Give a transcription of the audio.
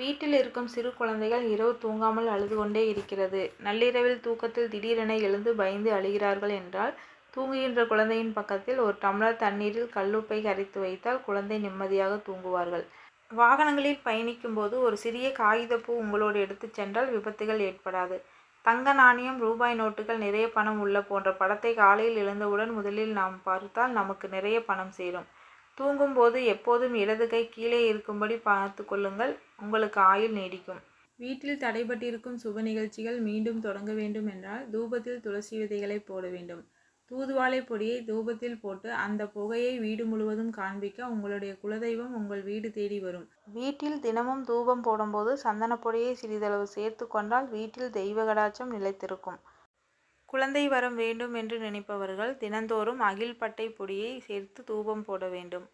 வீட்டில் இருக்கும் சிறு குழந்தைகள் இரவு தூங்காமல் அழுது கொண்டே இருக்கிறது. நள்ளிரவில் தூக்கத்தில் திடீரென எழுந்து பயந்து அழுகிறார்கள் என்றால் தூங்குகின்ற குழந்தையின் பக்கத்தில் ஒரு டம்ளர் தண்ணீரில் கல்லுப்பை கரைத்து வைத்தால் குழந்தை நிம்மதியாக தூங்குவார்கள். வாகனங்களில் பயணிக்கும் போது ஒரு சிறிய காகிதப்பூ உங்களோடு எடுத்துச் சென்றால் விபத்துகள் ஏற்படாது. தங்க நாணயம் ரூபாய் நோட்டுகள் நிறைய பணம் உள்ள போன்ற படத்தை காலையில் எழுந்தவுடன் முதலில் நாம் பார்த்தால் நமக்கு நிறைய பணம் சேரும். தூங்கும் போது எப்போதும் இடது கை கீழே இருக்கும்படி பார்த்துக் கொள்ளுங்கள் உங்களுக்கு ஆயுள் நீடிக்கும். வீட்டில் தடைபட்டிருக்கும் சுப நிகழ்ச்சிகள் மீண்டும் தொடங்க வேண்டும் என்றால் தூபத்தில் துளசி விதைகளை போட வேண்டும். தூதுவளை பொடியை தூபத்தில் போட்டு அந்த புகையை வீடு முழுவதும் காண்பிக்க உங்களுடைய குலதெய்வம் உங்கள் வீடு தேடி வரும். வீட்டில் தினமும் தூபம் போடும்போது சந்தனப் பொடியை சிறிதளவு சேர்த்துக் கொண்டால் வீட்டில் தெய்வ கடாட்சம் நிலைத்திருக்கும். குழந்தை வரம் வேண்டும் என்று நினைப்பவர்கள் தினந்தோறும் அகில் பட்டை பொடியை சேர்த்து தூபம் போட வேண்டும்.